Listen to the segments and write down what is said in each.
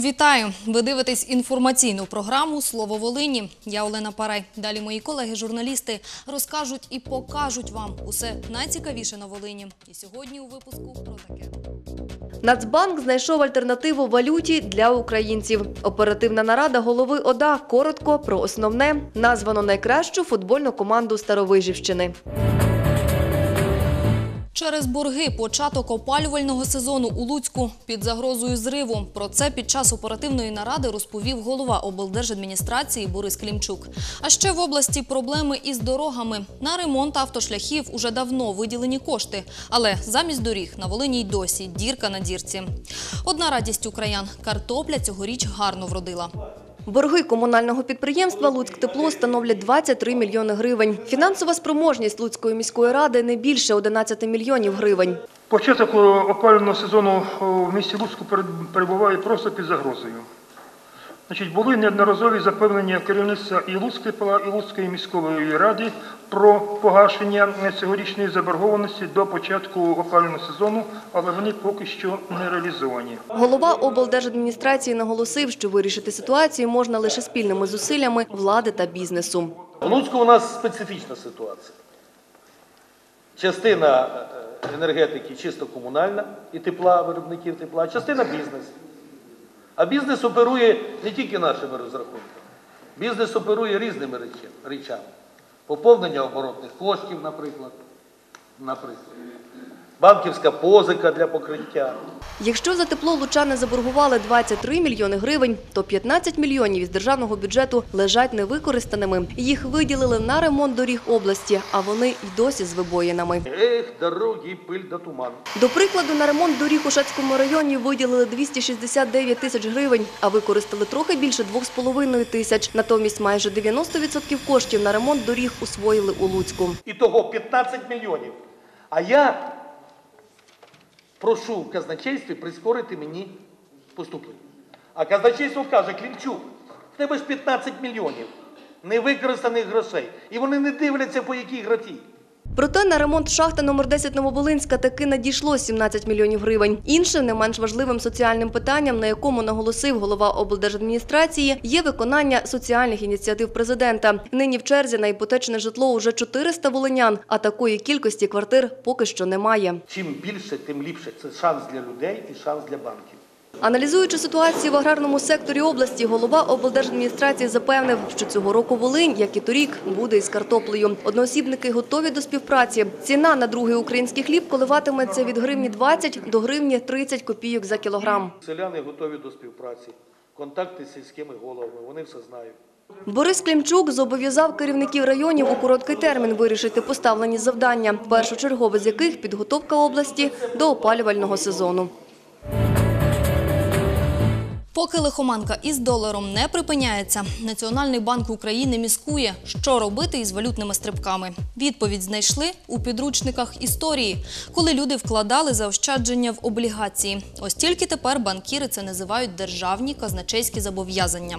Вітаю! Ви дивитесь інформаційну програму Слово Волині. Я Олена Парай. Далі мої колеги-журналісти розкажуть і покажуть вам усе найцікавіше на Волині. І сьогодні у випуску про таке. Нацбанк знайшов альтернативу валюті для українців. Оперативна нарада голови ОДА коротко про основне названо найкращу футбольну команду Старовижівщини. Через борги початок опалювального сезону у Луцьку під загрозою зриву. Про це під час оперативної наради розповів голова облдержадміністрації Борис Клімчук. А ще в області проблеми із дорогами. На ремонт автошляхів уже давно виділені кошти, але замість доріг на Волині й досі дірка на дірці. Одна радість україн – картопля цьогоріч гарно вродила. Борги комунального підприємства «Луцьктепло» становлять 23 мільйони гривень. Фінансова спроможність Луцької міської ради не більше 11 мільйонів гривень. Початок опалювального сезону в місті Луцьку перебуває просто під загрозою. Значить, були неодноразові запевнення керівництва і Луцької ПЛА, і Луцької міської ради про погашення цьогорічної заборгованості до початку опалювального сезону, але вони поки що не реалізовані. Голова облдержадміністрації наголосив, що вирішити ситуацію можна лише спільними зусиллями влади та бізнесу. В Луцьку у нас специфічна ситуація. Частина е, енергетики чисто комунальна і тепла, виробників тепла, частина бізнес. А бізнес оперує не тільки нашими розрахунками. Бізнес оперує різними речами. Поповнення оборотних коштів, наприклад. наприклад. Банківська позика для покриття. Якщо за тепло лучани заборгували 23 мільйони гривень, то 15 мільйонів із державного бюджету лежать невикористаними. Їх виділили на ремонт доріг області, а вони й досі з вибоїнами. Ех, дороги, пиль да туман. До прикладу, на ремонт доріг у Шацькому районі виділили 269 тисяч гривень, а використали трохи більше 2,5 тисяч. Натомість майже 90% коштів на ремонт доріг усвоїли у Луцьку. І того 15 мільйонів. А я прошу в казначействі прискорити мені поступлення. А казначейство каже, Клімчук, в тебе ж 15 мільйонів невикористаних грошей. І вони не дивляться, по якій графі. Проте на ремонт шахти номер 10 Новоболинська таки надійшло 17 мільйонів гривень. Іншим не менш важливим соціальним питанням, на якому наголосив голова облдержадміністрації, є виконання соціальних ініціатив президента. Нині в черзі на іпотечне житло уже 400 волинян, а такої кількості квартир поки що немає. Чим більше, тим ліпше. Це шанс для людей і шанс для банків. Аналізуючи ситуацію в аграрному секторі області, голова облдержадміністрації запевнив, що цього року Волинь, як і торік, буде із картоплею. Одноосібники готові до співпраці. Ціна на другий український хліб коливатиметься від гривні 20 до гривні 30 копійок за кілограм. Селяни готові до співпраці. Контакти з сільськими головами, вони все знають. Борис Клімчук зобов'язав керівників районів у короткий термін вирішити поставлені завдання, першочергове з яких підготовка області до опалювального сезону. Поки лихоманка із доларом не припиняється, Національний банк України міскує, що робити із валютними стрибками. Відповідь знайшли у підручниках історії, коли люди вкладали заощадження в облігації. Ось тільки тепер банкіри це називають державні казначейські зобов'язання.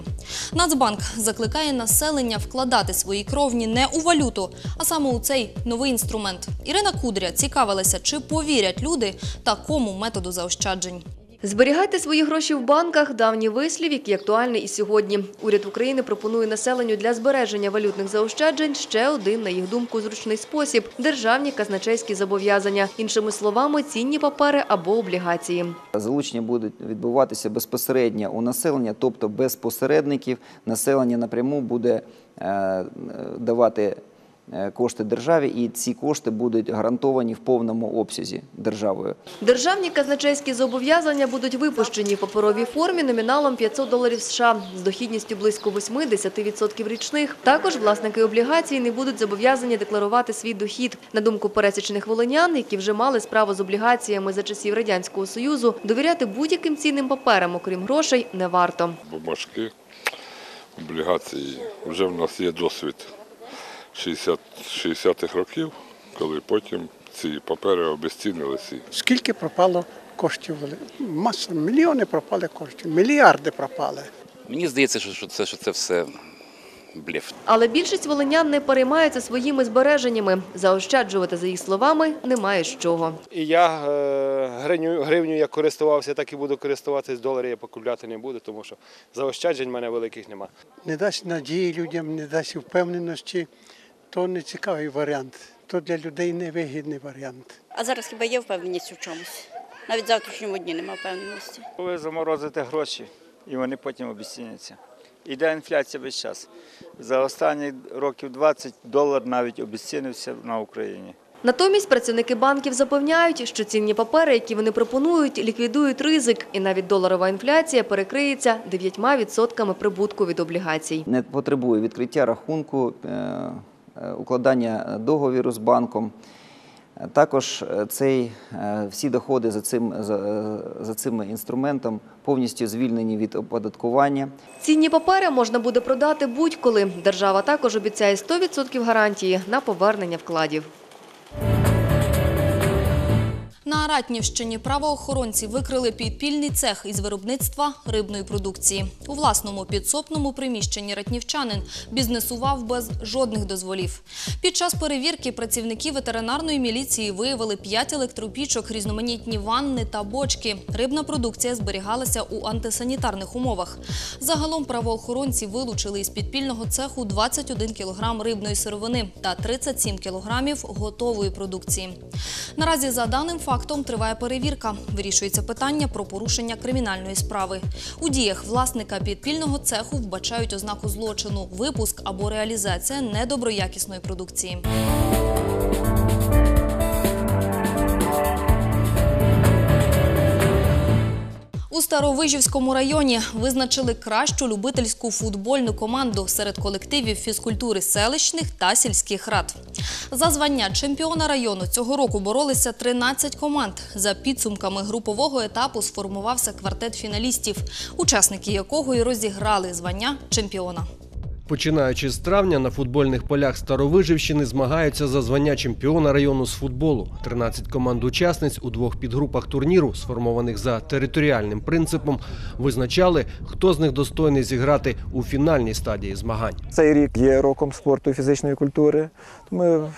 Нацбанк закликає населення вкладати свої кровні не у валюту, а саме у цей новий інструмент. Ірина Кудря цікавилася, чи повірять люди такому методу заощаджень. Зберігайте свої гроші в банках – давній вислів, який актуальний і сьогодні. Уряд України пропонує населенню для збереження валютних заощаджень ще один, на їх думку, зручний спосіб – державні казначейські зобов'язання. Іншими словами, цінні папери або облігації. Залучення буде відбуватися безпосередньо у населення, тобто без посередників. Населення напряму буде е, давати е, кошти державі, і ці кошти будуть гарантовані в повному обсязі державою. Державні казначейські зобов'язання будуть випущені в паперовій формі номіналом 500 доларів США з дохідністю близько 8-10% річних. Також власники облігацій не будуть зобов'язані декларувати свій дохід. На думку пересічних волинян, які вже мали справу з облігаціями за часів Радянського Союзу, довіряти будь-яким цінним паперам, окрім грошей, не варто. бумажки, облігації. Вже в нас є досвід 60 60-х років, коли потім ці папери обезцінилися. Скільки пропало коштів? Маса, мільйони пропали коштів, мільярди пропали. Мені здається, що що це, що це все блеф. Але більшість волинян не переймаються своїми збереженнями. Заощаджувати, за їх словами, немає з чого. І я е, гривню, гривню як користувався, так і буду користуватись. Долари я покупляти не буду, тому що заощаджень в мене великих нема. Не дасть надії людям, не дасть впевненості, то не цікавий варіант. То для людей невигідний варіант. А зараз хіба є впевненість у чомусь? Навіть в завтрашньому дні немає впевненості. Ви заморозите гроші, і вони потім обіцяються. Іде інфляція весь час. За останні років 20 долар навіть обіцінився на Україні. Натомість працівники банків запевняють, що цінні папери, які вони пропонують, ліквідують ризик, і навіть доларова інфляція перекриється 9% прибутку від облігацій. Не потребує відкриття рахунку, е, укладання договіру з банком. Е, Також е, цей, е, всі доходи за цим, за, е, за цим інструментом повністю звільнені від оподаткування. Цінні папери можна буде продати будь-коли. Держава також обіцяє 100% гарантії на повернення вкладів. На Ратнівщині правоохоронці викрили підпільний цех із виробництва рибної продукції. У власному підсобному приміщенні ратнівчанин бізнесував без жодних дозволів. Під час перевірки працівники ветеринарної міліції виявили 5 електропічок, різноманітні ванни та бочки. Рибна продукція зберігалася у антисанітарних умовах. Загалом правоохоронці вилучили із підпільного цеху 21 кілограм рибної сировини та 37 кілограмів готової продукції. Наразі за даним фактом триває перевірка. Вирішується питання про порушення кримінальної справи. У діях власника підпільного цеху вбачають ознаку злочину, випуск або реалізація недоброякісної продукції. У Старовижівському районі визначили кращу любительську футбольну команду серед колективів фізкультури селищних та сільських рад. За звання чемпіона району цього року боролися 13 команд. За підсумками групового етапу сформувався квартет фіналістів, учасники якого і розіграли звання чемпіона. Починаючи з травня на футбольних полях Старовижівщини змагаються за звання чемпіона району з футболу. 13 команд учасниць у двох підгрупах турніру, сформованих за територіальним принципом, визначали, хто з них достойний зіграти у фінальній стадії змагань. Цей рік є роком спорту і фізичної культури. Ми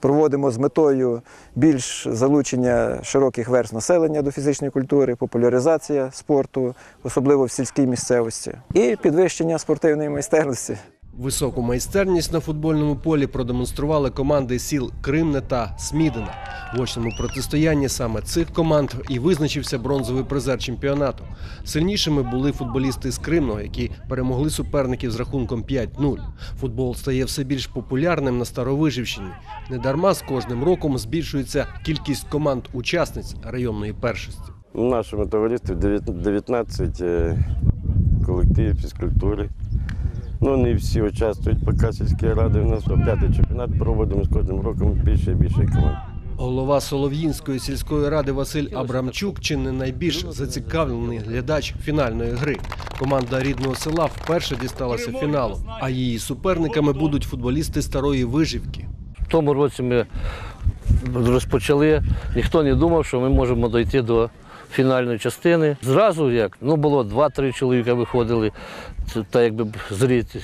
проводимо з метою більш залучення широких верст населення до фізичної культури, популяризація спорту, особливо в сільській місцевості, і підвищення спортивної майстерності. Високу майстерність на футбольному полі продемонстрували команди сіл Кримне та Смідина. В очному протистоянні саме цих команд і визначився бронзовий призер чемпіонату. Сильнішими були футболісти з Кримного, які перемогли суперників з рахунком 5-0. Футбол стає все більш популярним на Старовижівщині. Недарма з кожним роком збільшується кількість команд учасниць районної першості. У нашому товаристві 19 е, колективів фізкультури. Ну, не всі участвують, поки сільські ради. У нас п'ятий чемпіонат проводимо з кожним роком більше і більше команд. Голова Солов'їнської сільської ради Василь Абрамчук чи не найбільш зацікавлений глядач фінальної гри. Команда рідного села вперше дісталася фіналу, а її суперниками будуть футболісти старої виживки. В тому році ми розпочали. Ніхто не думав, що ми можемо дойти до фінальної частини. Зразу як ну було два-три чоловіка виходили, це та якби зріти.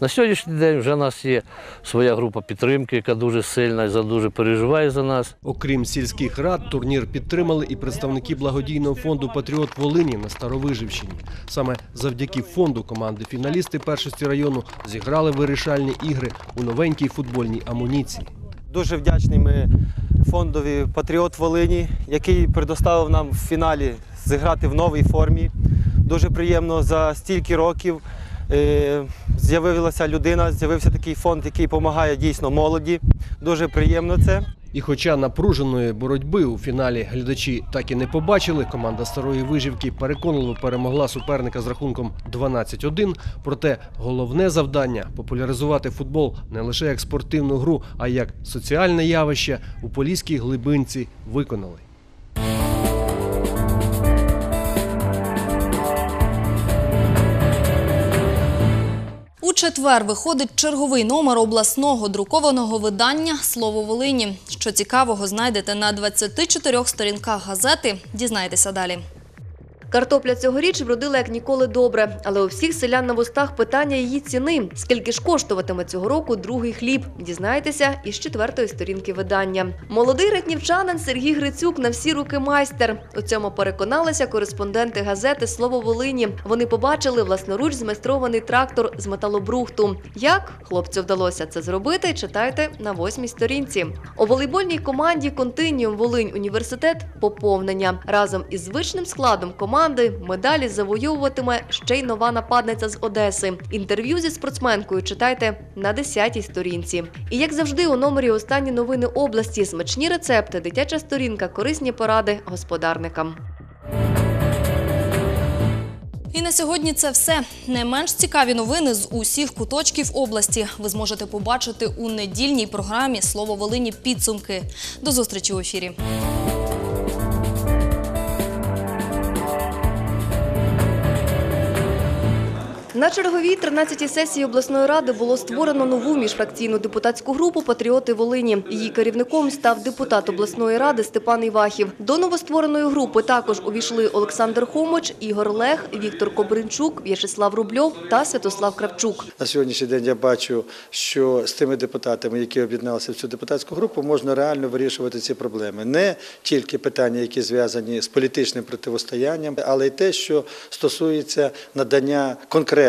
На сьогоднішній день вже в нас є своя група підтримки, яка дуже сильна і за дуже переживає за нас. Окрім сільських рад, турнір підтримали і представники благодійного фонду Патріот Волині на Старовижівщині. Саме завдяки фонду команди фіналісти першості району зіграли вирішальні ігри у новенькій футбольній амуніції. Дуже вдячні ми фондові Патріот Волині, який предоставив нам в фіналі зіграти в новій формі. Дуже приємно за стільки років е, з'явилася людина, з'явився такий фонд, який допомагає дійсно молоді. Дуже приємно це. І хоча напруженої боротьби у фіналі глядачі так і не побачили, команда старої вижівки переконливо перемогла суперника з рахунком 12-1. Проте головне завдання популяризувати футбол не лише як спортивну гру, а як соціальне явище у поліській глибинці виконали. Четвер виходить черговий номер обласного друкованого видання Слово Волині. Що цікавого знайдете на 24 сторінках газети. Дізнайтеся далі. Картопля цьогоріч вродила як ніколи добре, але у всіх селян на вустах питання її ціни. Скільки ж коштуватиме цього року другий хліб? Дізнаєтеся із четвертої сторінки видання. Молодий ратнівчанин Сергій Грицюк на всі руки майстер. У цьому переконалися кореспонденти газети Слово Волині. Вони побачили власноруч змайстрований трактор з металобрухту. Як хлопцю вдалося це зробити? Читайте на восьмій сторінці. У волейбольній команді Континіум Волинь Університет поповнення разом із звичним складом команди медалі завойовуватиме ще й нова нападниця з Одеси. Інтерв'ю зі спортсменкою читайте на 10-й сторінці. І як завжди, у номері останні новини області, смачні рецепти, дитяча сторінка, корисні поради господарникам. І на сьогодні це все. Не менш цікаві новини з усіх куточків області ви зможете побачити у недільній програмі Слово Волині підсумки. До зустрічі в ефірі. На черговій 13-й сесії обласної ради було створено нову міжфракційну депутатську групу Патріоти Волині. Її керівником став депутат обласної ради Степан Івахів. До новоствореної групи також увійшли Олександр Хомоч, Ігор Лех, Віктор Кобринчук, В'ячеслав Рубльов та Святослав Кравчук. На сьогоднішній день я бачу, що з тими депутатами, які об'єдналися в цю депутатську групу, можна реально вирішувати ці проблеми. Не тільки питання, які зв'язані з політичним противостоянням, але й те, що стосується надання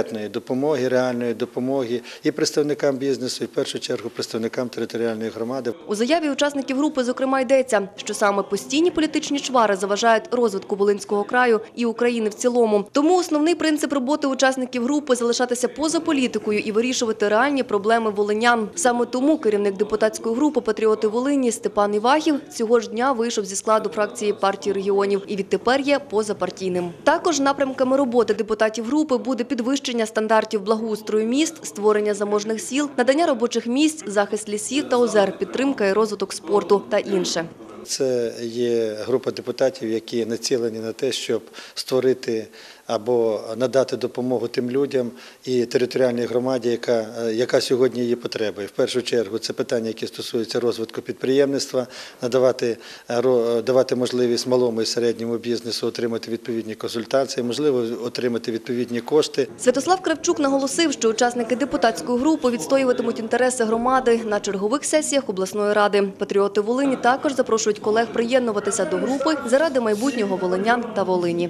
конкретної допомоги, реальної допомоги і представникам бізнесу, і в першу чергу представникам територіальної громади. У заяві учасників групи, зокрема, йдеться, що саме постійні політичні чвари заважають розвитку Волинського краю і України в цілому. Тому основний принцип роботи учасників групи залишатися поза політикою і вирішувати реальні проблеми волинян. Саме тому керівник депутатської групи Патріоти Волині Степан Івахів цього ж дня вийшов зі складу фракції партії регіонів і відтепер є позапартійним. Також напрямками роботи депутатів групи буде підвищення стандартів благоустрою міст, створення заможних сіл, надання робочих місць, захист лісів та озер, підтримка і розвиток спорту та інше. Це є група депутатів, які націлені на те, щоб створити або надати допомогу тим людям і територіальній громаді, яка, яка сьогодні є потребою. В першу чергу це питання, які стосуються розвитку підприємництва, надавати ро- давати можливість малому і середньому бізнесу отримати відповідні консультації, можливо, отримати відповідні кошти. Святослав Кравчук наголосив, що учасники депутатської групи відстоюватимуть інтереси громади на чергових сесіях обласної ради. Патріоти Волині також запрошують колег приєднуватися до групи заради майбутнього волинян та Волині.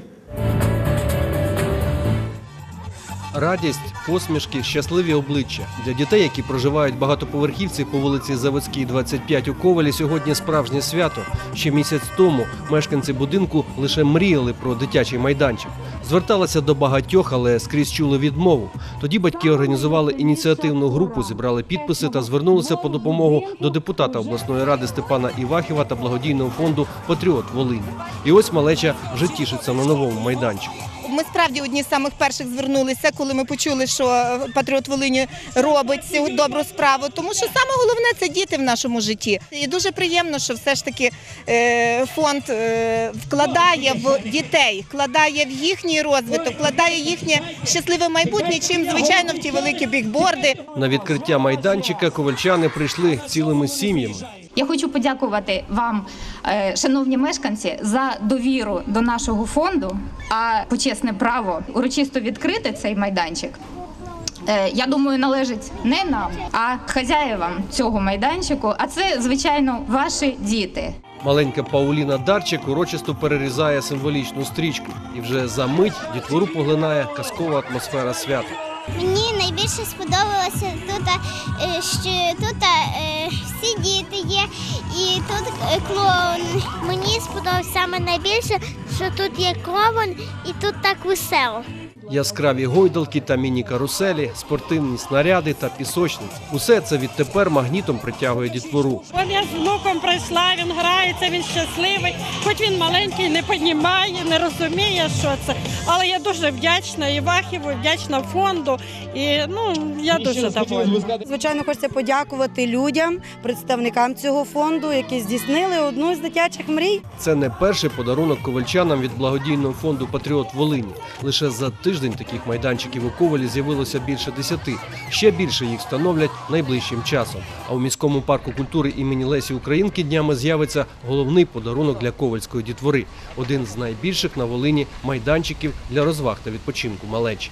Радість, посмішки, щасливі обличчя для дітей, які проживають багатоповерхівці по вулиці Заводській, 25 у Ковалі. Сьогодні справжнє свято. Ще місяць тому мешканці будинку лише мріяли про дитячий майданчик. Зверталися до багатьох, але скрізь чули відмову. Тоді батьки організували ініціативну групу, зібрали підписи та звернулися по допомогу до депутата обласної ради Степана Івахіва та благодійного фонду Патріот Волині. І ось малеча вже тішиться на новому майданчику. Ми справді одні з самих перших звернулися, коли ми почули, що е, Патріот Волині робить цю добру справу. Тому що саме головне це діти в нашому житті. І дуже приємно, що все ж таки е, фонд е, вкладає в дітей, вкладає в їхній розвиток, вкладає їхнє щасливе майбутнє, чим звичайно в ті великі бікборди. На відкриття майданчика ковальчани прийшли цілими сім'ями. Я хочу подякувати вам, е, шановні мешканці, за довіру до нашого фонду, а почесне право урочисто відкрити цей майданчик. е, Я думаю, належить не нам, а хазяєвам цього майданчику. А це, звичайно, ваші діти. Маленька Пауліна Дарчик урочисто перерізає символічну стрічку, і вже за мить дітвору поглинає казкова атмосфера свята. Найбільше сподобалося тут, е, що тут е, всі діти є, і тут е, клоун. Мені сподобалося саме найбільше, що тут є клоун і тут так весело. Яскраві гойдалки та міні-каруселі, спортивні снаряди та пісочниці. Усе це відтепер магнітом притягує дітвору. Я з внуком прийшла, він грається, він щасливий, хоч він маленький, не розуміє, не розуміє, що це. Але я дуже вдячна і Вахіву, вдячна фонду. І ну я дуже довольна. Звичайно, хочеться подякувати людям, представникам цього фонду, які здійснили одну з дитячих мрій. Це не перший подарунок ковальчанам від благодійного фонду Патріот Волині. Лише за тиждень таких майданчиків у Ковалі з'явилося більше десяти. Ще більше їх встановлять найближчим часом. А у міському парку культури імені Лесі Українки днями з'явиться головний подарунок для ковальської дітвори один з найбільших на Волині майданчиків для розваг та відпочинку малечі.